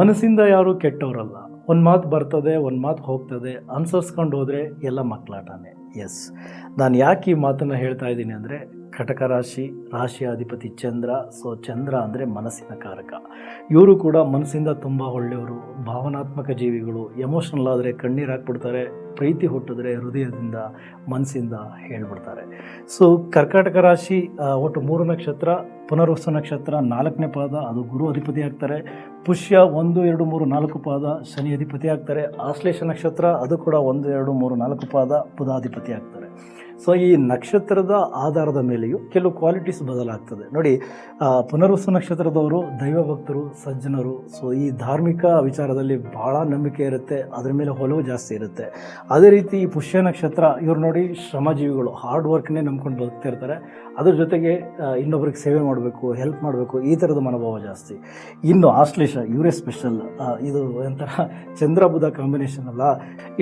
ಮನಸ್ಸಿಂದ ಯಾರು ಕೆಟ್ಟವರಲ್ಲ. ಒಂದು ಮಾತು ಬರ್ತದೆ, ಒಂದು ಮಾತು ಹೋಗ್ತದೆ, ಅನುಸರಿಸ್ಕೊಂಡು ಹೋದರೆ ಎಲ್ಲ ಮಕ್ಕಳಾಟನೇ ಎಸ್ ನಾನು ಯಾಕೆ ಈ ಮಾತನ್ನು ಹೇಳ್ತಾ ಇದ್ದೀನಿ ಅಂದರೆ ಕಟಕ ರಾಶಿ, ರಾಶಿಯ ಅಧಿಪತಿ ಚಂದ್ರ. ಸೊ ಚಂದ್ರ ಅಂದರೆ ಮನಸ್ಸಿನ ಕಾರಕ. ಇವರು ಕೂಡ ಮನಸ್ಸಿಂದ ತುಂಬ ಒಳ್ಳೆಯವರು, ಭಾವನಾತ್ಮಕ ಜೀವಿಗಳು. ಎಮೋಷ್ನಲ್ ಆದರೆ ಕಣ್ಣೀರು ಹಾಕ್ಬಿಡ್ತಾರೆ, ಪ್ರೀತಿ ಹುಟ್ಟಿದ್ರೆ ಹೃದಯದಿಂದ, ಮನಸ್ಸಿಂದ ಹೇಳ್ಬಿಡ್ತಾರೆ. ಸೊ ಕರ್ಕಾಟಕ ರಾಶಿ ಒಟ್ಟು ಮೂರು ನಕ್ಷತ್ರ, ಪುನರ್ವಸ ನಕ್ಷತ್ರ ನಾಲ್ಕನೇ ಪಾದ, ಅದು ಗುರು ಅಧಿಪತಿ ಆಗ್ತಾರೆ. ಪುಷ್ಯ ಒಂದು, ಎರಡು, ಮೂರು, ನಾಲ್ಕು ಪಾದ, ಶನಿ ಅಧಿಪತಿ ಆಗ್ತಾರೆ. ಆಶ್ಲೇಷ ನಕ್ಷತ್ರ, ಅದು ಕೂಡ ಒಂದು, ಎರಡು, ಮೂರು, ನಾಲ್ಕು ಪಾದ, ಬುಧಾಧಿಪತಿ ಆಗ್ತಾರೆ. ಸೊ ಈ ನಕ್ಷತ್ರದ ಆಧಾರದ ಮೇಲೆಯೂ ಕೆಲವು ಕ್ವಾಲಿಟೀಸ್ ಬದಲಾಗ್ತದೆ. ನೋಡಿ ಪುನರ್ವಸು ನಕ್ಷತ್ರದವರು ದೈವ ಭಕ್ತರು ಸಜ್ಜನರು. ಸೊ ಈ ಧಾರ್ಮಿಕ ವಿಚಾರದಲ್ಲಿ ಭಾಳ ನಂಬಿಕೆ ಇರುತ್ತೆ, ಅದರ ಮೇಲೆ ಒಲವು ಜಾಸ್ತಿ ಇರುತ್ತೆ. ಅದೇ ರೀತಿ ಈ ಪುಷ್ಯ ನಕ್ಷತ್ರ, ಇವರು ನೋಡಿ ಶ್ರಮಜೀವಿಗಳು ಹಾರ್ಡ್ ವರ್ಕ್ನೇ ನಂಬ್ಕೊಂಡು ಬದುಕ್ತಿರ್ತಾರೆ ಅದ್ರ ಜೊತೆಗೆ ಇನ್ನೊಬ್ರಿಗೆ ಸೇವೆ ಮಾಡಬೇಕು ಹೆಲ್ಪ್ ಮಾಡಬೇಕು, ಈ ಥರದ ಮನೋಭಾವ ಜಾಸ್ತಿ. ಇನ್ನು ಆಶ್ಲೇಷ, ಇವರೇ ಸ್ಪೆಷಲ್ ಇದು ಒಂಥರ ಚಂದ್ರ ಬುಧ ಕಾಂಬಿನೇಷನ್ ಅಲ್ಲ.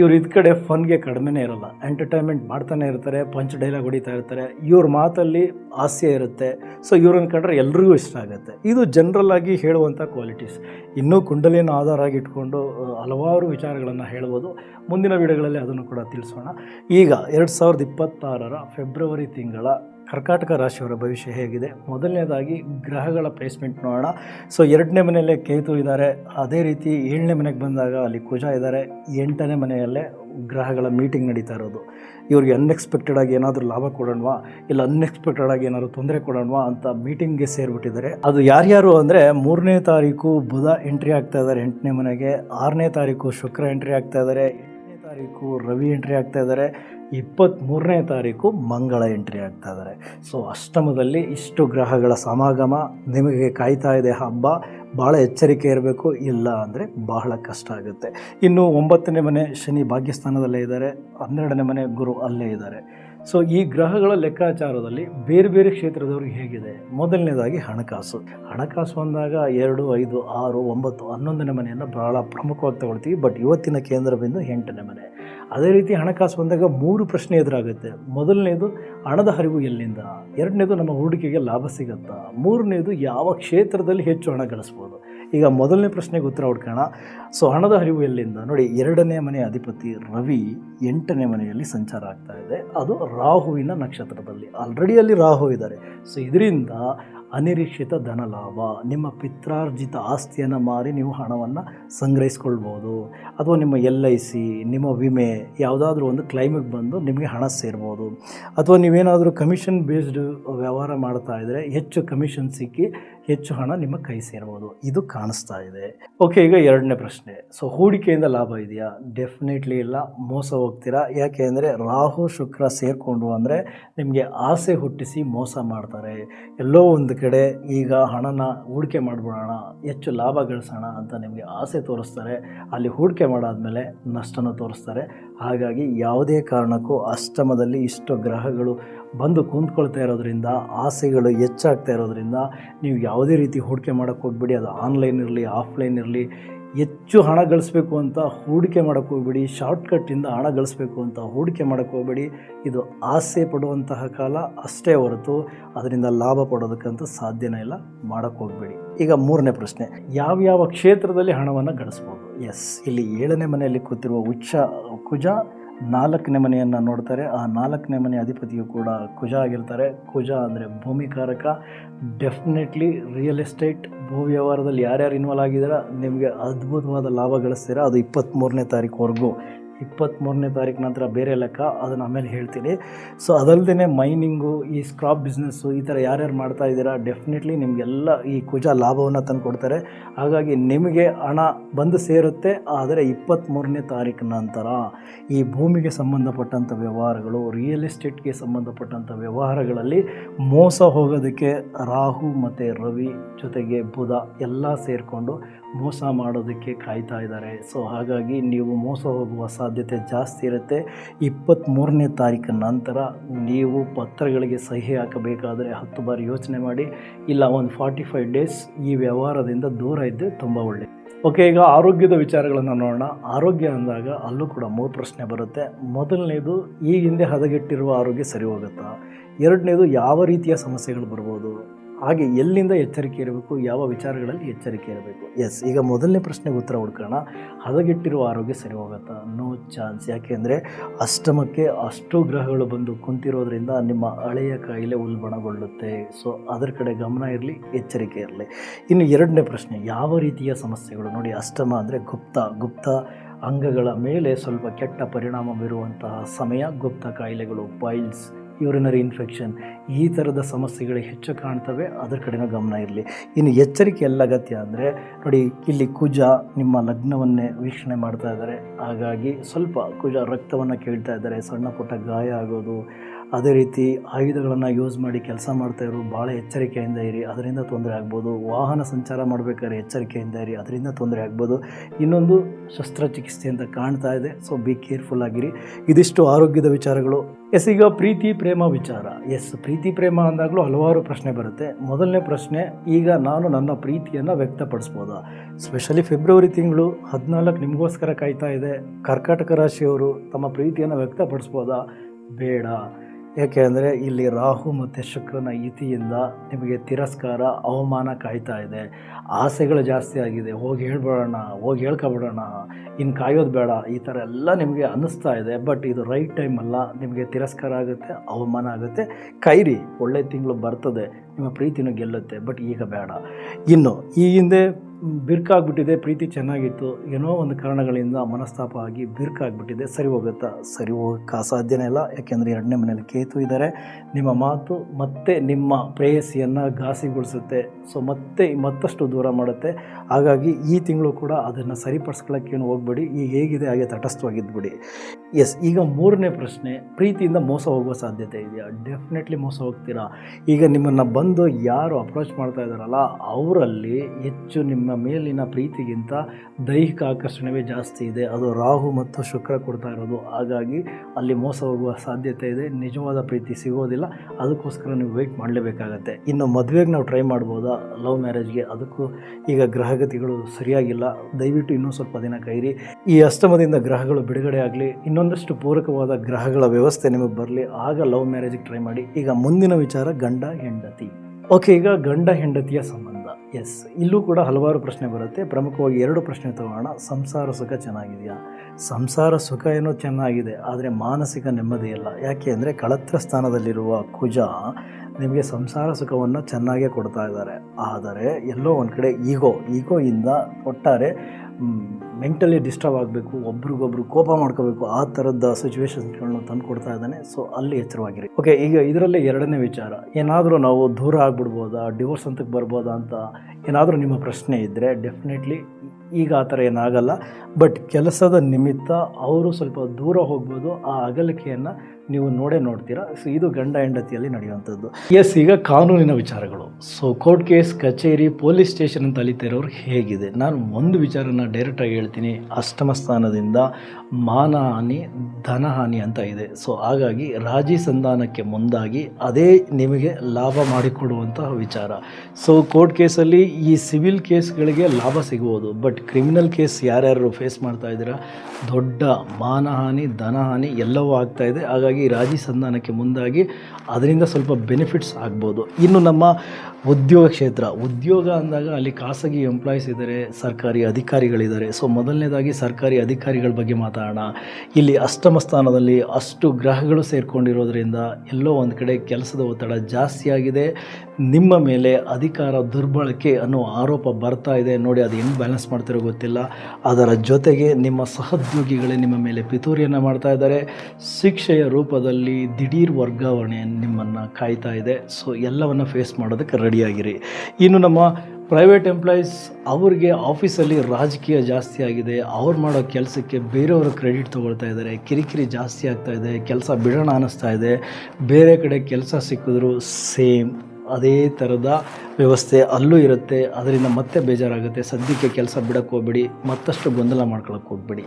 ಇವರು ಇದ್ ಕಡೆ ಫನ್ಗೆ ಕಡಿಮೆನೇ ಇರಲ್ಲ ಎಂಟರ್ಟೈನ್ಮೆಂಟ್ ಮಾಡ್ತಾನೆ ಇರ್ತಾರೆ ಪಂಚ್ ಡೈಲಾಗ್ ಹೊಡಿತಾ ಇರ್ತಾರೆ. ಇವ್ರ ಮಾತಲ್ಲಿ ಹಾಸ್ಯ ಇರುತ್ತೆ. ಸೊ ಇವ್ರನ್ನ ಕಂಡ್ರೆ ಎಲ್ರಿಗೂ ಇಷ್ಟ ಆಗುತ್ತೆ. ಇದು ಜನರಲ್ ಆಗಿ ಹೇಳುವಂಥ ಕ್ವಾಲಿಟೀಸ್ ಇನ್ನೂ ಕುಂಡಲಿಯನ್ನು ಆಧಾರ ಆಗಿ ಇಟ್ಕೊಂಡು ಹಲವಾರು ವಿಚಾರಗಳನ್ನು ಹೇಳ್ಬೋದು. ಮುಂದಿನ ವಿಡಿಯೋಗಳಲ್ಲಿ ಅದನ್ನು ಕೂಡ ತಿಳಿಸೋಣ. ಈಗ, ಎರಡು ಸಾವಿರದ ಇಪ್ಪತ್ತಾರರ ಫೆಬ್ರವರಿ ತಿಂಗಳ ಕರ್ಕಾಟಕ ರಾಶಿಯವರ ಭವಿಷ್ಯ ಹೇಗಿದೆ. ಮೊದಲನೇದಾಗಿ ಗ್ರಹಗಳ ಪ್ಲೇಸ್ಮೆಂಟ್ ನೋಡೋಣ. ಸೊ ಎರಡನೇ ಮನೆಯಲ್ಲೇ ಕೇತು ಇದ್ದಾರೆ. ಅದೇ ರೀತಿ ಏಳನೇ ಮನೆಗೆ ಬಂದಾಗ ಅಲ್ಲಿ ಕುಜ ಇದ್ದಾರೆ. ಎಂಟನೇ ಮನೆಯಲ್ಲೇ ಗ್ರಹಗಳ ಮೀಟಿಂಗ್ ನಡೀತಾ ಇರೋದು. ಇವ್ರಿಗೆ ಅನ್ಎಕ್ಸ್ಪೆಕ್ಟೆಡ್ ಆಗಿ ಏನಾದರೂ ಲಾಭ ಕೊಡೋಣವಾ? ಇಲ್ಲ ಅನ್ಎಕ್ಸ್ಪೆಕ್ಟೆಡ್ ಆಗಿ ಏನಾದರೂ ತೊಂದರೆ ಕೊಡೋಣವಾ ಅಂತ ಮೀಟಿಂಗ್ಗೆ ಸೇರಿಬಿಟ್ಟಿದ್ದಾರೆ. ಅದು ಯಾರ್ಯಾರು ಅಂದರೆ ಮೂರನೇ ತಾರೀಕು ಬುಧ ಎಂಟ್ರಿ ಆಗ್ತಾ ಇದ್ದಾರೆ ಎಂಟನೇ ಮನೆಗೆ. ಆರನೇ ತಾರೀಕು ಶುಕ್ರ ಎಂಟ್ರಿ ಆಗ್ತಾ ಇದ್ದಾರೆ. ಎಂಟನೇ ತಾರೀಕು ರವಿ ಎಂಟ್ರಿ ಆಗ್ತಾ ಇದ್ದಾರೆ. ಇಪ್ಪತ್ತ್ಮೂರನೇ ತಾರೀಕು ಮಂಗಳ ಎಂಟ್ರಿ ಆಗ್ತಾ ಇದ್ದಾರೆ ಸೊ ಅಷ್ಟಮದಲ್ಲಿ ಇಷ್ಟು ಗ್ರಹಗಳ ಸಮಾಗಮ ನಿಮಗೆ ಕಾಯ್ತಾ ಇದೆ ಹಬ್ಬ. ಭಾಳ ಎಚ್ಚರಿಕೆ ಇರಬೇಕು. ಇಲ್ಲ ಅಂದರೆ ಬಹಳ ಕಷ್ಟ ಆಗುತ್ತೆ. ಇನ್ನು ಒಂಬತ್ತನೇ ಮನೆ ಶನಿ ಭಾಗ್ಯಸ್ಥಾನದಲ್ಲೇ ಇದ್ದಾರೆ ಹನ್ನೆರಡನೇ ಮನೆ ಗುರು ಅಲ್ಲೇ ಇದ್ದಾರೆ ಸೊ ಈ ಗ್ರಹಗಳ ಲೆಕ್ಕಾಚಾರದಲ್ಲಿ ಬೇರೆ ಬೇರೆ ಕ್ಷೇತ್ರದವ್ರಿಗೆ ಹೇಗಿದೆ? ಮೊದಲನೇದಾಗಿ ಹಣಕಾಸು. ಹಣಕಾಸು ಅಂದಾಗ ಎರಡು, ಐದು, ಆರು, ಒಂಬತ್ತು, ಹನ್ನೊಂದನೇ ಮನೆಯನ್ನು ಬಹಳ ಪ್ರಮುಖವಾಗಿ ತಗೊಳ್ತೀವಿ. ಬಟ್ ಇವತ್ತಿನ ಕೇಂದ್ರ ಬಿಂದು ಎಂಟನೇ ಮನೆ. ಅದೇ ರೀತಿ ಹಣಕಾಸು ಬಂದಾಗ ಮೂರು ಪ್ರಶ್ನೆ ಎದುರಾಗುತ್ತೆ. ಮೊದಲನೇದು, ಹಣದ ಹರಿವು ಎಲ್ಲಿಂದ? ಎರಡನೇದು, ನಮ್ಮ ಹೂಡಿಕೆಗೆ ಲಾಭ ಸಿಗುತ್ತಾ? ಮೂರನೇದು, ಯಾವ ಕ್ಷೇತ್ರದಲ್ಲಿ ಹೆಚ್ಚು ಹಣ ಗಳಿಸ್ಬೋದು? ಈಗ ಮೊದಲನೇ ಪ್ರಶ್ನೆಗೆ ಉತ್ತರ ಹುಡ್ಕೋಣ. ಸೊ ಹಣದ ಹರಿವು ಎಲ್ಲಿಂದ? ನೋಡಿ, ಎರಡನೇ ಮನೆಯ ಅಧಿಪತಿ ರವಿ ಎಂಟನೇ ಮನೆಯಲ್ಲಿ ಸಂಚಾರ ಆಗ್ತಾ ಇದೆ. ಅದು ರಾಹುವಿನ ನಕ್ಷತ್ರದಲ್ಲಿ. ಆಲ್ರೆಡಿ ಅಲ್ಲಿ ರಾಹು ಇದ್ದಾರೆ. ಸೊ ಇದರಿಂದ ಅನಿರೀಕ್ಷಿತ ಧನ ಲಾಭ ನಿಮ್ಮ ಪಿತ್ರಾರ್ಜಿತ ಆಸ್ತಿಯನ್ನು ಮಾರಿ ನೀವು ಹಣವನ್ನು ಸಂಗ್ರಹಿಸ್ಕೊಳ್ಬೋದು. ಅಥವಾ ನಿಮ್ಮ ಎಲ್ ಐ ಸಿ, ನಿಮ್ಮ ವಿಮೆ, ಯಾವುದಾದ್ರೂ ಒಂದು ಕ್ಲೈಮಿಗೆ ಬಂದು ನಿಮಗೆ ಹಣ ಸೇರ್ಬೋದು. ಅಥವಾ ನೀವೇನಾದರೂ ಕಮಿಷನ್ ಬೇಸ್ಡ್ ವ್ಯವಹಾರ ಮಾಡ್ತಾ ಇದ್ದರೆ ಹೆಚ್ಚು ಕಮಿಷನ್ ಸಿಕ್ಕಿ ಹೆಚ್ಚು ಹಣ ನಿಮ್ಮ ಕೈ ಸೇರ್ಬೋದು. ಇದು ಕಾಣಿಸ್ತಾ ಇದೆ. ಓಕೆ ಈಗ ಎರಡನೇ ಪ್ರಶ್ನೆ. ಸೊ ಹೂಡಿಕೆಯಿಂದ ಲಾಭ ಇದೆಯಾ? ಡೆಫಿನೆಟ್ಲಿ ಇಲ್ಲ. ಮೋಸ ಹೋಗ್ತೀರಾ? ಯಾಕೆ ಅಂದರೆ ರಾಹು, ಶುಕ್ರ ಸೇರಿಕೊಂಡು ಅಂದರೆ ನಿಮಗೆ ಆಸೆ ಹುಟ್ಟಿಸಿ ಮೋಸ ಮಾಡ್ತಾರೆ. ಎಲ್ಲೋ ಒಂದು ಕಡೆ ಈಗ ಹಣನ ಹೂಡಿಕೆ ಮಾಡಿಬಿಡೋಣ, ಹೆಚ್ಚು ಲಾಭ ಗಳಿಸೋಣ ಅಂತ ನಿಮಗೆ ಆಸೆ ತೋರಿಸ್ತಾರೆ. ಅಲ್ಲಿ ಹೂಡಿಕೆ ಮಾಡಾದಮೇಲೆ ನಷ್ಟನ ತೋರಿಸ್ತಾರೆ. ಹಾಗಾಗಿ ಯಾವುದೇ ಕಾರಣಕ್ಕೂ ಅಷ್ಟಮದಲ್ಲಿ ಇಷ್ಟು ಗ್ರಹಗಳು ಬಂದು ಕುಂತ್ಕೊಳ್ತಾ ಇರೋದ್ರಿಂದ, ಆಸೆಗಳು ಹೆಚ್ಚಾಗ್ತಾ ಇರೋದ್ರಿಂದ ನೀವು ಯಾವುದೇ ರೀತಿ ಹೂಡಿಕೆ ಮಾಡೋಕ್ಕೆ ಹೋಗ್ಬಿಡಿ, ಅದು ಆನ್ಲೈನ್ ಇರಲಿ, ಆಫ್ಲೈನ್ ಇರಲಿ, ಹೆಚ್ಚು ಹಣ ಗಳಿಸ್ಬೇಕು ಅಂತ ಹೂಡಿಕೆ ಮಾಡೋಕ್ಕೆ ಹೋಗ್ಬೇಡಿ ಶಾರ್ಟ್ಕಟ್ಟಿಂದ ಹಣ ಗಳಿಸ್ಬೇಕು ಅಂತ ಹೂಡಿಕೆ ಮಾಡೋಕ್ಕೆ ಹೋಗ್ಬೇಡಿ. ಇದು ಆಸೆ ಪಡುವಂತಹ ಕಾಲ ಅಷ್ಟೇ ಹೊರತು ಅದರಿಂದ ಲಾಭ ಪಡೋದಕ್ಕಂತೂ ಸಾಧ್ಯನೇ ಇಲ್ಲ, ಮಾಡೋಕ್ಕೆ ಹೋಗ್ಬೇಡಿ. ಈಗ ಮೂರನೇ ಪ್ರಶ್ನೆ, ಯಾವ್ಯಾವ ಕ್ಷೇತ್ರದಲ್ಲಿ ಹಣವನ್ನು ಗಳಿಸ್ಬೋದು? ಎಸ್ ಇಲ್ಲಿ ಏಳನೇ ಮನೆಯಲ್ಲಿ ಕೂತಿರುವ ಉಚ್ಚ ಕುಜ ನಾಲ್ಕನೇ ಮನೆಯನ್ನು ನೋಡ್ತಾರೆ. ಆ ನಾಲ್ಕನೇ ಮನೆ ಅಧಿಪತಿಯು ಕೂಡ ಕುಜ ಆಗಿರ್ತಾರೆ. ಕುಜ ಅಂದರೆ ಭೂಮಿಕಾರಕ. ಡೆಫಿನೆಟ್ಲಿ ರಿಯಲ್ ಎಸ್ಟೇಟ್ ಭೂ ವ್ಯವಹಾರದಲ್ಲಿ ಯಾರ್ಯಾರು ಇನ್ವಾಲ್ವ್ ಆಗಿದ್ದೀರಾ, ನಿಮಗೆ ಅದ್ಭುತವಾದ ಲಾಭ ಗಳಿಸ್ತೀರಾ, ಅದು ಇಪ್ಪತ್ತ್ಮೂರನೇ ತಾರೀಕುವರೆಗೂ ಇಪ್ಪತ್ತ್ಮೂರನೇ ತಾರೀಕು ನಂತರ ಬೇರೆ ಲೆಕ್ಕ, ಅದನ್ನು ಆಮೇಲೆ ಹೇಳ್ತೀನಿ. ಸೊ ಅದಲ್ಲದೆ ಮೈನಿಂಗು, ಈ ಸ್ಕ್ರಾಪ್ ಬಿಸ್ನೆಸ್ಸು ಈ ಥರ ಯಾರ್ಯಾರು ಮಾಡ್ತಾ ಇದ್ದೀರಾ ಡೆಫಿನೆಟ್ಲಿ ನಿಮಗೆಲ್ಲ ಈ ಕುಜ ಲಾಭವನ್ನು ತಂದು ಕೊಡ್ತಾರೆ. ಹಾಗಾಗಿ ನಿಮಗೆ ಹಣ ಬಂದು ಸೇರುತ್ತೆ, ಆದರೆ ಇಪ್ಪತ್ತ್ಮೂರನೇ ತಾರೀಕು ನಂತರ ಈ ಭೂಮಿಗೆ ಸಂಬಂಧಪಟ್ಟಂಥ ವ್ಯವಹಾರಗಳು ರಿಯಲ್ ಎಸ್ಟೇಟ್ಗೆ ಸಂಬಂಧಪಟ್ಟಂಥ ವ್ಯವಹಾರಗಳಲ್ಲಿ ಮೋಸ ಹೋಗೋದಕ್ಕೆ ರಾಹು ಮತ್ತು ರವಿ ಜೊತೆಗೆ ಬುಧ ಎಲ್ಲ ಸೇರಿಕೊಂಡು ಮೋಸ ಮಾಡೋದಕ್ಕೆ ಕಾಯ್ತಾ ಇದ್ದಾರೆ. ಸೊ ಹಾಗಾಗಿ ನೀವು ಮೋಸ ಹೋಗುವ ಸಾಧ್ಯತೆ ಜಾಸ್ತಿ ಇರುತ್ತೆ. ಇಪ್ಪತ್ತ್ಮೂರನೇ ತಾರೀಕು ನಂತರ ನೀವು ಪತ್ರಗಳಿಗೆ ಸಹಿ ಹಾಕಬೇಕಾದರೆ ಹತ್ತು ಬಾರಿ ಯೋಚನೆ ಮಾಡಿ. ಇಲ್ಲ, ಒಂದು ಫಾರ್ಟಿ ಫೈವ್ ಡೇಸ್ ಈ ವ್ಯವಹಾರದಿಂದ ದೂರ ಇದ್ದರೆ ತುಂಬ ಒಳ್ಳೆಯದು ಓಕೆ, ಈಗ ಆರೋಗ್ಯದ ವಿಚಾರಗಳನ್ನು ನೋಡೋಣ. ಆರೋಗ್ಯ ಅಂದಾಗ ಅಲ್ಲೂ ಕೂಡ ಮೂರು ಪ್ರಶ್ನೆ ಬರುತ್ತೆ. ಮೊದಲನೇದು, ಈ ಹಿಂದೆ ಹದಗೆಟ್ಟಿರುವ ಆರೋಗ್ಯ ಸರಿ ಹೋಗುತ್ತಾ? ಎರಡನೇದು, ಯಾವ ರೀತಿಯ ಸಮಸ್ಯೆಗಳು ಬರ್ಬೋದು? ಹಾಗೆ ಎಲ್ಲಿಂದ ಎಚ್ಚರಿಕೆ ಇರಬೇಕು, ಯಾವ ವಿಚಾರಗಳಲ್ಲಿ ಎಚ್ಚರಿಕೆ ಇರಬೇಕು? ಎಸ್ ಈಗ ಮೊದಲನೇ ಪ್ರಶ್ನೆಗೆ ಉತ್ತರ ಹುಡ್ಕೋಣ. ಹದಗೆಟ್ಟಿರುವ ಆರೋಗ್ಯ ಸರಿ ಹೋಗುತ್ತಾ? ನೋ ಚಾನ್ಸ್ ಯಾಕೆಂದರೆ ಅಷ್ಟಮಕ್ಕೆ ಅಷ್ಟು ಗ್ರಹಗಳು ಬಂದು ಕುಂತಿರೋದ್ರಿಂದ ನಿಮ್ಮ ಹಳೆಯ ಕಾಯಿಲೆ ಉಲ್ಬಣಗೊಳ್ಳುತ್ತೆ. ಸೊ ಅದರ ಕಡೆ ಗಮನ ಇರಲಿ, ಎಚ್ಚರಿಕೆ ಇರಲಿ. ಇನ್ನು ಎರಡನೇ ಪ್ರಶ್ನೆ, ಯಾವ ರೀತಿಯ ಸಮಸ್ಯೆಗಳು? ನೋಡಿ, ಅಷ್ಟಮ ಅಂದರೆ ಗುಪ್ತ. ಗುಪ್ತ ಅಂಗಗಳ ಮೇಲೆ ಸ್ವಲ್ಪ ಕೆಟ್ಟ ಪರಿಣಾಮ ಬೀರುವಂತಹ ಸಮಯ, ಗುಪ್ತ ಕಾಯಿಲೆಗಳು ಪೈಲ್ಸ್ ಯೂರಿನರಿ ಇನ್ಫೆಕ್ಷನ್ ಈ ಥರದ ಸಮಸ್ಯೆಗಳು ಹೆಚ್ಚು ಕಾಣ್ತವೆ. ಅದರ ಕಡೆನೂ ಗಮನ ಇರಲಿ. ಇನ್ನು ಎಚ್ಚರಿಕೆ ಎಲ್ಲ ಅಗತ್ಯ ಅಂದರೆ ನೋಡಿ, ಇಲ್ಲಿ ಕುಜ ನಿಮ್ಮ ಲಗ್ನವನ್ನೇ ವೀಕ್ಷಣೆ ಮಾಡ್ತಾ ಇದ್ದಾರೆ. ಹಾಗಾಗಿ ಸ್ವಲ್ಪ ಕುಜ ರಕ್ತವನ್ನು ಕೇಳ್ತಾ ಇದ್ದಾರೆ. ಸಣ್ಣ ಪುಟ್ಟ ಗಾಯ ಆಗೋದು. ಅದೇ ರೀತಿ ಆಯುಧಗಳನ್ನು ಯೂಸ್ ಮಾಡಿ ಕೆಲಸ ಮಾಡ್ತಾ ಇರೋ ಭಾಳ ಎಚ್ಚರಿಕೆಯಿಂದ ಇರಿ. ಅದರಿಂದ ತೊಂದರೆ ಆಗ್ಬೋದು. ವಾಹನ ಸಂಚಾರ ಮಾಡಬೇಕಾದ್ರೆ ಎಚ್ಚರಿಕೆಯಿಂದ ಇರಿ. ಅದರಿಂದ ತೊಂದರೆ ಆಗ್ಬೋದು. ಇನ್ನೊಂದು ಶಸ್ತ್ರಚಿಕಿತ್ಸೆ ಅಂತ ಕಾಣ್ತಾ ಇದೆ. ಸೊ ಬಿ ಕೇರ್ಫುಲ್ ಆಗಿರಿ. ಇದಿಷ್ಟು ಆರೋಗ್ಯದ ವಿಚಾರಗಳು. ಎಸ್ ಈಗ ಪ್ರೀತಿ ಪ್ರೇಮ ವಿಚಾರ. ಎಸ್, ಪ್ರೀತಿ ಪ್ರೇಮ ಅಂದಾಗಲೂ ಹಲವಾರು ಪ್ರಶ್ನೆ ಬರುತ್ತೆ. ಮೊದಲನೇ ಪ್ರಶ್ನೆ, ಈಗ ನಾನು ನನ್ನ ಪ್ರೀತಿಯನ್ನು ವ್ಯಕ್ತಪಡಿಸ್ಬೋದಾ? ಸ್ಪೆಷಲಿ ಫೆಬ್ರವರಿ ತಿಂಗಳು ಹದಿನಾಲ್ಕು ನಿಮಗೋಸ್ಕರ ಕಾಯ್ತಾ ಇದೆ. ಕರ್ಕಾಟಕ ರಾಶಿಯವರು ತಮ್ಮ ಪ್ರೀತಿಯನ್ನು ವ್ಯಕ್ತಪಡಿಸ್ಬೋದಾ? ಬೇಡ. ಯಾಕೆ ಅಂದರೆ ಇಲ್ಲಿ ರಾಹು ಮತ್ತು ಶುಕ್ರನ ಇತಿಯಿಂದ ನಿಮಗೆ ತಿರಸ್ಕಾರ, ಅವಮಾನ ಕಾಯ್ತಾ ಇದೆ. ಆಸೆಗಳು ಜಾಸ್ತಿ ಆಗಿದೆ. ಹೋಗಿ ಹೇಳ್ಬಿಡೋಣ, ಹೋಗಿ ಹೇಳ್ಕೊಬಿಡೋಣ. ಇನ್ನು ಕಾಯೋದು ಬೇಡ. ಈ ಥರ ಎಲ್ಲ ನಿಮಗೆ ಅನ್ನಿಸ್ತಾ ಇದೆ. ಬಟ್ ಇದು ರೈಟ್ ಟೈಮ್ ಅಲ್ಲ. ನಿಮಗೆ ತಿರಸ್ಕಾರ ಆಗುತ್ತೆ, ಅವಮಾನ ಆಗುತ್ತೆ. ಕೈರಿ, ಒಳ್ಳೆ ತಿಂಗಳು ಬರ್ತದೆ. ನಿಮ್ಮ ಪ್ರೀತಿನೂ ಗೆಲ್ಲುತ್ತೆ. ಬಟ್ ಈಗ ಬೇಡ. ಇನ್ನು, ಈ ಹಿಂದೆ ಬಿರ್ಕಾಗ್ಬಿಟ್ಟಿದೆ, ಪ್ರೀತಿ ಚೆನ್ನಾಗಿತ್ತು, ಏನೋ ಒಂದು ಕಾರಣಗಳಿಂದ ಮನಸ್ತಾಪ ಆಗಿ ಬಿರ್ಕಾಗ್ಬಿಟ್ಟಿದೆ. ಸರಿ ಹೋಗುತ್ತಾ? ಸರಿ ಹೋಗೋಕ್ಕೆ ಅಸಾಧ್ಯನೇ ಇಲ್ಲ. ಯಾಕೆಂದರೆ ಎರಡನೇ ಮನೇಲಿ ಕೇತು ಇದ್ದಾರೆ. ನಿಮ್ಮ ಮಾತು ಮತ್ತೆ ನಿಮ್ಮ ಪ್ರೇಯಸಿಯನ್ನು ಘಾಸಿಗೊಳಿಸುತ್ತೆ. ಸೊ ಮತ್ತೆ ಮತ್ತಷ್ಟು ದೂರ ಮಾಡುತ್ತೆ. ಹಾಗಾಗಿ ಈ ತಿಂಗಳು ಕೂಡ ಅದನ್ನು ಸರಿಪಡಿಸ್ಕೊಳ್ಳೋಕ್ಕೇನು ಹೋಗ್ಬೇಡಿ. ಈಗ ಹೇಗಿದೆ ಹಾಗೆ ತಟಸ್ಥವಾಗಿದ್ಬಿಡಿ. ಎಸ್ ಈಗ ಮೂರನೇ ಪ್ರಶ್ನೆ, ಪ್ರೀತಿಯಿಂದ ಮೋಸ ಹೋಗುವ ಸಾಧ್ಯತೆ ಇದೆಯಾ? ಡೆಫಿನೆಟ್ಲಿ ಮೋಸ ಹೋಗ್ತೀರಾ? ಈಗ ನಿಮ್ಮನ್ನು ಬಂದು ಯಾರು ಅಪ್ರೋಚ್ ಮಾಡ್ತಾ ಇದ್ದಾರಲ್ಲ, ಅವರಲ್ಲಿ ಹೆಚ್ಚು ನಿಮ್ಮ ಮೇಲಿನ ಪ್ರೀತಿಗಿಂತ ದೈಹಿಕ ಆಕರ್ಷಣೆವೇ ಜಾಸ್ತಿ ಇದೆ. ಅದು ರಾಹು ಮತ್ತು ಶುಕ್ರ ಕೊಡ್ತಾ ಇರೋದು. ಹಾಗಾಗಿ ಅಲ್ಲಿ ಮೋಸ ಹೋಗುವ ಸಾಧ್ಯತೆ ಇದೆ. ನಿಜವಾದ ಪ್ರೀತಿ ಸಿಗೋದಿಲ್ಲ. ಅದಕ್ಕೋಸ್ಕರ ನೀವು ವೆಯ್ಟ್ ಮಾಡಲೇಬೇಕಾಗತ್ತೆ. ಇನ್ನು ಮದುವೆಗೆ ನಾವು ಟ್ರೈ ಮಾಡ್ಬೋದಾ? ಲವ್ ಮ್ಯಾರೇಜ್ಗೆ ಅದಕ್ಕೂ ಈಗ ಗ್ರಹಗತಿಗಳು ಸರಿಯಾಗಿಲ್ಲ. ದಯವಿಟ್ಟು ಇನ್ನೂ ಸ್ವಲ್ಪ ದಿನ ಕೈರಿ ಈ ಅಷ್ಟಮದಿಂದ ಗ್ರಹಗಳು ಬಿಡುಗಡೆ ಆಗಲಿ ಇನ್ನೊಂದಷ್ಟು ಪೂರಕವಾದ ಗ್ರಹಗಳ ವ್ಯವಸ್ಥೆ ನಿಮಗೆ ಬರಲಿ, ಆಗ ಲವ್ ಮ್ಯಾರೇಜಿಗೆ ಟ್ರೈ ಮಾಡಿ. ಈಗ ಮುಂದಿನ ವಿಚಾರ ಗಂಡ, ಹೆಂಡತಿ. ಓಕೆ ಈಗ ಗಂಡ, ಹೆಂಡತಿಯ ಸಂಬಂಧ. ಎಸ್ ಇಲ್ಲೂ ಕೂಡ ಹಲವಾರು ಪ್ರಶ್ನೆ ಬರುತ್ತೆ. ಪ್ರಮುಖವಾಗಿ ಎರಡು ಪ್ರಶ್ನೆ ತಗೋಣ. ಸಂಸಾರ ಸುಖ ಚೆನ್ನಾಗಿದೆಯಾ? ಸಂಸಾರ ಸುಖ ಏನೋ ಚೆನ್ನಾಗಿದೆ, ಆದರೆ ಮಾನಸಿಕ ನೆಮ್ಮದಿ ಇಲ್ಲ. ಯಾಕೆ ಅಂದರೆ ಕಳತ್ರ ಸ್ಥಾನದಲ್ಲಿರುವ ಕುಜ ನಿಮಗೆ ಸಂಸಾರ ಸುಖವನ್ನು ಚೆನ್ನಾಗೇ ಕೊಡ್ತಾ ಇದ್ದಾರೆ. ಆದರೆ ಎಲ್ಲೋ ಒಂದು ಕಡೆ ಈಗೋ ಈಗೋಯಿಂದ ಒಟ್ಟಾರೆ ಮೆಂಟಲಿ ಡಿಸ್ಟರ್ಬ್ ಆಗಬೇಕು, ಒಬ್ರಿಗೊಬ್ರು ಕೋಪ ಮಾಡ್ಕೋಬೇಕು, ಆ ಥರದ ಸಿಚುವೇಶನ್ಸ್ಗಳನ್ನ ತಂದು ಕೊಡ್ತಾ ಇದ್ದಾನೆ. ಸೊ ಅಲ್ಲಿ ಎಚ್ಚರವಾಗಿರಿ. ಓಕೆ ಈಗ ಇದರಲ್ಲಿ ಎರಡನೇ ವಿಚಾರ. ಏನಾದರೂ ನಾವು ದೂರ ಆಗ್ಬಿಡ್ಬೋದಾ ಡಿವೋರ್ಸ್ ಅಂತಕ್ಕೆ ಬರ್ಬೋದಾ ಅಂತ ಏನಾದರೂ ನಿಮ್ಮ ಪ್ರಶ್ನೆ ಇದ್ದರೆ ಡೆಫಿನೆಟ್ಲಿ ಈಗ ಆ ಥರ ಏನಾಗಲ್ಲ. ಬಟ್ ಕೆಲಸದ ನಿಮಿತ್ತ ಅವರು ಸ್ವಲ್ಪ ದೂರ ಹೋಗ್ಬೋದು, ಆ ಅಗಲಿಕೆಯನ್ನು ನೀವು ನೋಡೇ ನೋಡ್ತೀರಾ. ಸೊ ಇದು ಗಂಡ ಹೆಂಡತಿಯಲ್ಲಿ ನಡೆಯುವಂಥದ್ದು. ಎಸ್ ಈಗ ಕಾನೂನಿನ ವಿಚಾರಗಳು. ಸೊ ಕೋರ್ಟ್ ಕೇಸ್ ಕಚೇರಿ ಪೊಲೀಸ್ ಸ್ಟೇಷನ್ ಅಂತ ಅಲಿತಿರೋರು ಹೇಗಿದೆ. ನಾನು ಒಂದು ವಿಚಾರನ ಡೈರೆಕ್ಟಾಗಿ ಹೇಳ್ತೀನಿ. ಅಷ್ಟಮ ಸ್ಥಾನದಿಂದ ಮಾನಹಾನಿ, ಧನಹಾನಿ ಅಂತ ಇದೆ. ಸೊ ಹಾಗಾಗಿ ರಾಜಿ ಸಂಧಾನಕ್ಕೆ ಮುಂದಾಗಿ ಅದೇ ನಿಮಗೆ ಲಾಭ ಮಾಡಿಕೊಡುವಂತಹ ವಿಚಾರ. ಸೊ ಕೋರ್ಟ್ ಕೇಸಲ್ಲಿ ಈ ಸಿವಿಲ್ ಕೇಸ್ಗಳಿಗೆ ಲಾಭ ಸಿಗ್ಬೋದು. ಬಟ್ ಕ್ರಿಮಿನಲ್ ಕೇಸ್ ಯಾರ್ಯಾರು ಫೇಸ್ ಮಾಡ್ತಾ ಇದ್ದೀರಾ? ದೊಡ್ಡ ಮಾನಹಾನಿ, ಧನಹಾನಿ ಎಲ್ಲವೂ ಆಗ್ತಾ ಇದೆ. ಹಾಗಾಗಿ ರಾಜಿ ಸಂಧಾನಕ್ಕೆ ಮುಂದಾಗಿ ಅದರಿಂದ ಸ್ವಲ್ಪ ಬೆನಿಫಿಟ್ಸ್ ಆಗ್ಬೋದು. ಇನ್ನು ನಮ್ಮ ಉದ್ಯೋಗ ಕ್ಷೇತ್ರ, ಉದ್ಯೋಗ ಅಂದಾಗ ಅಲ್ಲಿ ಖಾಸಗಿ ಎಂಪ್ಲಾಯೀಸ್ ಇದ್ದಾರೆ ಸರ್ಕಾರಿ ಅಧಿಕಾರಿಗಳಿದ್ದಾರೆ ಸೊ ಮೊದಲನೇದಾಗಿ ಸರ್ಕಾರಿ ಅಧಿಕಾರಿಗಳ ಬಗ್ಗೆ ಮಾತಾಡೋಣ. ಇಲ್ಲಿ ಅಷ್ಟಮ ಸ್ಥಾನದಲ್ಲಿ ಅಷ್ಟು ಗ್ರಹಗಳು ಸೇರಿಕೊಂಡಿರೋದ್ರಿಂದ ಎಲ್ಲೋ ಒಂದು ಕಡೆ ಕೆಲಸದ ಒತ್ತಡ ಜಾಸ್ತಿ ಆಗಿದೆ. ನಿಮ್ಮ ಮೇಲೆ ಅಧಿಕಾರ, ದುರ್ಬಳಕೆ ಅನ್ನೋ ಆರೋಪ ಬರ್ತಾ ಇದೆ ನೋಡಿ, ಅದು ಹೆಂಗೆ ಬ್ಯಾಲೆನ್ಸ್ ಮಾಡ್ತಿರೋ ಗೊತ್ತಿಲ್ಲ. ಅದರ ಜೊತೆಗೆ ನಿಮ್ಮ ಸಹೋದ್ಯೋಗಿಗಳೇ ನಿಮ್ಮ ಮೇಲೆ ಪಿತೂರಿಯನ್ನು ಮಾಡ್ತಾ ಇದ್ದಾರೆ. ಶಿಕ್ಷೆಯ ರೂಪದಲ್ಲಿ ದಿಢೀರ್ ವರ್ಗಾವಣೆ ನಿಮ್ಮನ್ನು ಕಾಯ್ತಾ ಇದೆ. ಸೊ ಎಲ್ಲವನ್ನು ಫೇಸ್ ಮಾಡೋದಕ್ಕೆ ರೆಡಿಯಾಗಿರಿ ಇನ್ನು ನಮ್ಮ ಪ್ರೈವೇಟ್ ಎಂಪ್ಲಾಯೀಸ್ ಅವ್ರಿಗೆ ಆಫೀಸಲ್ಲಿ ರಾಜಕೀಯ ಜಾಸ್ತಿ ಆಗಿದೆ. ಅವ್ರು ಮಾಡೋ ಕೆಲಸಕ್ಕೆ ಬೇರೆಯವರು ಕ್ರೆಡಿಟ್ ತೊಗೊಳ್ತಾ ಇದ್ದಾರೆ. ಕಿರಿಕಿರಿ ಜಾಸ್ತಿ ಆಗ್ತಾ ಇದೆ. ಕೆಲಸ ಬಿಡೋಣ ಅನ್ನಿಸ್ತಾ ಇದೆ. ಬೇರೆ ಕಡೆ ಕೆಲಸ ಸಿಕ್ಕಿದ್ರು ಸೇಮ್ ಅದೇ ಥರದ ವ್ಯವಸ್ಥೆ ಅಲ್ಲೂ ಇರುತ್ತೆ, ಅದರಿಂದ ಮತ್ತೆ ಬೇಜಾರಾಗುತ್ತೆ. ಸದ್ಯಕ್ಕೆ ಕೆಲಸ ಬಿಡಕ್ಕೆ ಹೋಗ್ಬೇಡಿ, ಮತ್ತಷ್ಟು ಗೊಂದಲ ಮಾಡ್ಕೊಳಕ್ಕೆ ಹೋಗ್ಬೇಡಿ.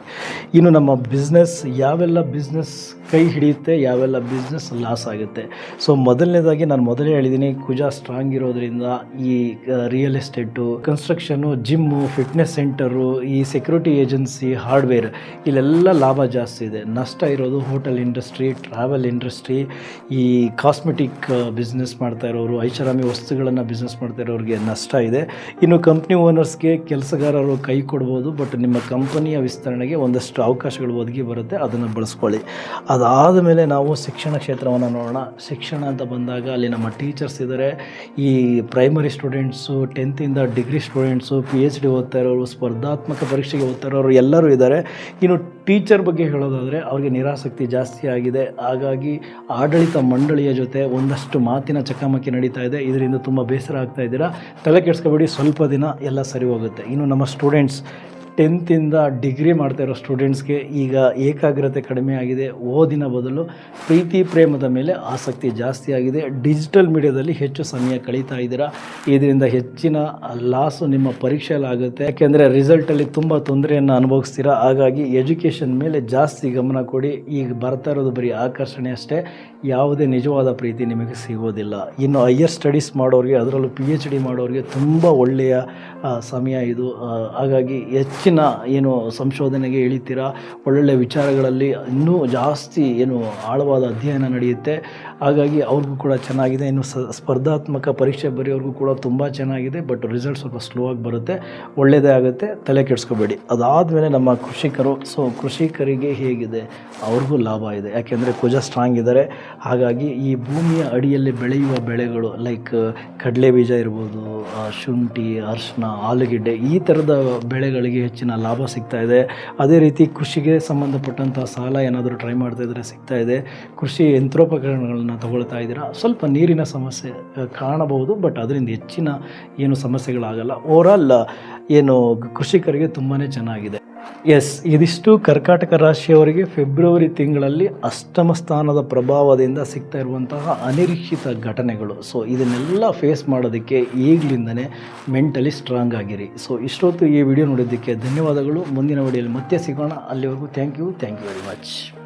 ಇನ್ನು ನಮ್ಮ ಬಿಸ್ನೆಸ್ ಯಾವೆಲ್ಲ ಬಿಸ್ನೆಸ್ ಕೈ ಹಿಡಿಯುತ್ತೆ, ಯಾವೆಲ್ಲ ಬಿಸ್ನೆಸ್ ಲಾಸ್ ಆಗುತ್ತೆ. ಸೊ ಮೊದಲನೇದಾಗಿ ನಾನು ಮೊದಲೇ ಹೇಳಿದ್ದೀನಿ ಕುಜ ಸ್ಟ್ರಾಂಗ್ ಇರೋದ್ರಿಂದ ಈ real estate construction gym fitness centre ಈ ಸೆಕ್ಯೂರಿಟಿ ಏಜೆನ್ಸಿ ಹಾರ್ಡ್ವೇರ್ ಇಲ್ಲೆಲ್ಲ ಲಾಭ ಜಾಸ್ತಿ ಇದೆ. ನಷ್ಟ ಇರೋದು ಹೋಟೆಲ್ ಇಂಡಸ್ಟ್ರಿ ಟ್ರಾವೆಲ್ ಇಂಡಸ್ಟ್ರಿ ಈ ಕಾಸ್ಮೆಟಿಕ್ ಬಿಸ್ನೆಸ್ ಮಾಡ್ತಾ ಇರೋರು, ಐಷಾರಾಮಿ ವಸ್ತುಗಳನ್ನು ಬಿಸ್ನೆಸ್ ಮಾಡ್ತಾ ಇರೋರಿಗೆ ನಷ್ಟ ಇದೆ. ಇನ್ನು ಕಂಪ್ನಿ ಓನರ್ಸ್ಗೆ ಕೆಲಸಗಾರರು ಕೈ ಕೊಡ್ಬೋದು ಬಟ್ ನಿಮ್ಮ ಕಂಪನಿಯ ವಿಸ್ತರಣೆಗೆ ಒಂದಷ್ಟು ಅವಕಾಶಗಳು ಒದಗಿ ಬರುತ್ತೆ, ಅದನ್ನು ಬಳಸ್ಕೊಳ್ಳಿ. ಅದಾದ ಮೇಲೆ ನಾವು ಶಿಕ್ಷಣ ಕ್ಷೇತ್ರವನ್ನು ನೋಡೋಣ. ಶಿಕ್ಷಣ ಅಂತ ಬಂದಾಗ ಅಲ್ಲಿ ನಮ್ಮ ಟೀಚರ್ಸ್ ಇದ್ದಾರೆ ಈ primary students ಟೆಂತಿಂದ degree students P H D ಓದ್ತಾ ಇರೋರು, ಸ್ಪರ್ಧಾತ್ಮಕ ಪರೀಕ್ಷೆಗೆ ಓದ್ತಾ ಇರೋರು ಎಲ್ಲರೂ ಇದ್ದಾರೆ ಇನ್ನು ಟೀಚರ್ ಬಗ್ಗೆ ಹೇಳೋದಾದರೆ ಅವ್ರಿಗೆ ನಿರಾಸಕ್ತಿ ಜಾಸ್ತಿ ಆಗಿದೆ. ಹಾಗಾಗಿ ಆಡಳಿತ ಮಂಡಳಿಯ ಜೊತೆ ಒಂದಷ್ಟು ಮಾತಿನ ಚಕಮಕಿ ನಡೀತಾ ಇದೆ. ಇದರಿಂದ ತುಂಬ ಬೇಸರ ಆಗ್ತಾ ಇದ್ದೀರಾ? ತಲೆ ಕೆಡಿಸ್ಕೊಬೇಡಿ. ಸ್ವಲ್ಪ ದಿನ ಎಲ್ಲ ಸರಿ ಹೋಗುತ್ತೆ. ಇನ್ನು ನಮ್ಮ ಸ್ಟೂಡೆಂಟ್ಸ್ ಟೆಂತಿಂದ ಡಿಗ್ರಿ ಮಾಡ್ತಾ ಇರೋ ಸ್ಟೂಡೆಂಟ್ಸ್ಗೆ ಈಗ ಏಕಾಗ್ರತೆ ಕಡಿಮೆ ಆಗಿದೆ. ಓದಿನ ಬದಲು ಪ್ರೀತಿ, ಪ್ರೇಮದ ಮೇಲೆ ಆಸಕ್ತಿ ಜಾಸ್ತಿ ಆಗಿದೆ. ಡಿಜಿಟಲ್ ಮೀಡಿಯಾದಲ್ಲಿ ಹೆಚ್ಚು ಸಮಯ ಕಳೀತಾ ಇದ್ದೀರಾ? ಇದರಿಂದ ಹೆಚ್ಚಿನ ಲಾಸು ನಿಮ್ಮ ಪರೀಕ್ಷೆಯಲ್ಲಿ ಆಗುತ್ತೆ ಯಾಕೆಂದರೆ ರಿಸಲ್ಟಲ್ಲಿ ತುಂಬ ತೊಂದರೆಯನ್ನು ಅನುಭವಿಸ್ತೀರಾ? ಹಾಗಾಗಿ ಎಜುಕೇಷನ್ ಮೇಲೆ ಜಾಸ್ತಿ ಗಮನ ಕೊಡಿ. ಈಗ ಬರ್ತಾ ಇರೋದು ಬರೀ ಆಕರ್ಷಣೆ ಅಷ್ಟೇ. ಯಾವುದೇ ನಿಜವಾದ ಪ್ರೀತಿ ನಿಮಗೆ ಸಿಗೋದಿಲ್ಲ. ಇನ್ನು ಹೈಯರ್ ಸ್ಟಡೀಸ್ ಮಾಡೋರಿಗೆ, ಅದರಲ್ಲೂ ಪಿ ಎಚ್ ಡಿ ಮಾಡೋರಿಗೆ ತುಂಬ ಒಳ್ಳೆಯ ಸಮಯ ಇದು. ಹಾಗಾಗಿ ಹೆಚ್ಚಿನ ಏನು ಸಂಶೋಧನೆಗೆ ಇಳಿತೀರಾ, ಒಳ್ಳೊಳ್ಳೆ ವಿಚಾರಗಳಲ್ಲಿ ಇನ್ನೂ ಜಾಸ್ತಿ ಏನು ಆಳವಾದ ಅಧ್ಯಯನ ನಡೆಯುತ್ತೆ. ಹಾಗಾಗಿ ಅವ್ರಿಗೂ ಕೂಡ ಚೆನ್ನಾಗಿದೆ. ಇನ್ನು ಸ್ಪರ್ಧಾತ್ಮಕ ಪರೀಕ್ಷೆ ಬರೆಯೋರಿಗೂ ಕೂಡ ತುಂಬ ಚೆನ್ನಾಗಿದೆ. ಬಟ್ ರಿಸಲ್ಟ್ ಸ್ವಲ್ಪ ಸ್ಲೋ ಆಗಿ ಬರುತ್ತೆ. ಒಳ್ಳೆಯದೇ ಆಗುತ್ತೆ. ತಲೆ ಕೆಡಿಸ್ಕೋಬೇಡಿ. ಅದಾದಮೇಲೆ ನಮ್ಮ ಕೃಷಿಕರು, ಸೊ ಕೃಷಿಕರಿಗೆ ಹೇಗಿದೆ? ಅವ್ರಿಗೂ ಲಾಭ ಇದೆ. ಯಾಕೆಂದರೆ ಕುಜ ಸ್ಟ್ರಾಂಗ್ ಇದ್ದಾರೆ. ಹಾಗಾಗಿ ಈ ಭೂಮಿಯ ಅಡಿಯಲ್ಲಿ ಬೆಳೆಯುವ ಬೆಳೆಗಳು ಲೈಕ್ ಕಡಲೆ ಬೀಜ ಇರ್ಬೋದು ಶುಂಠಿ ಅರಿಶಿನ ಆಲೂಗೆಡ್ಡೆ ಈ ಥರದ ಬೆಳೆಗಳಿಗೆ ಹೆಚ್ಚಿನ ಲಾಭ ಸಿಗ್ತಾ ಇದೆ. ಅದೇ ರೀತಿ ಕೃಷಿಗೆ ಸಂಬಂಧಪಟ್ಟಂಥ ಸಾಲ ಏನಾದರೂ ಟ್ರೈ ಮಾಡ್ತಾ ಇದ್ದರೆ ಸಿಗ್ತಾ ಇದೆ. ಕೃಷಿ ಯಂತ್ರೋಪಕರಣಗಳನ್ನ ತಗೊಳ್ತಾ ಇದ್ದೀರಾ? ಸ್ವಲ್ಪ ನೀರಿನ ಸಮಸ್ಯೆ ಕಾಣಬಹುದು ಬಟ್ ಅದರಿಂದ ಹೆಚ್ಚಿನ ಏನು ಸಮಸ್ಯೆಗಳಾಗಲ್ಲ. ಓವರಾಲ್ ಏನು ಕೃಷಿಕರಿಗೆ ತುಂಬಾ ಚೆನ್ನಾಗಿದೆ. ಎಸ್ ಇದಿಷ್ಟು ಕರ್ಕಾಟಕ ರಾಶಿಯವರಿಗೆ ಫೆಬ್ರವರಿ ತಿಂಗಳಲ್ಲಿ ಅಷ್ಟಮ ಸ್ಥಾನದ ಪ್ರಭಾವದಿಂದ ಸಿಗ್ತಾ ಇರುವಂತಹ ಅನಿರೀಕ್ಷಿತ ಘಟನೆಗಳು. ಸೊ ಇದನ್ನೆಲ್ಲ ಫೇಸ್ ಮಾಡೋದಕ್ಕೆ ಈಗಲಿಂದನೇ ಮೆಂಟಲಿ ಸ್ಟ್ರಾಂಗ್ ಆಗಿರಿ. ಸೊ ಇಷ್ಟೊತ್ತು ಈ ವಿಡಿಯೋ ನೋಡಿದ್ದಕ್ಕೆ ಧನ್ಯವಾದಗಳು. ಮುಂದಿನ ವಿಡಿಯೋಲಿ ಮತ್ತೆ ಸಿಗೋಣ. ಅಲ್ಲಿವರೆಗೂ thank you thank you very much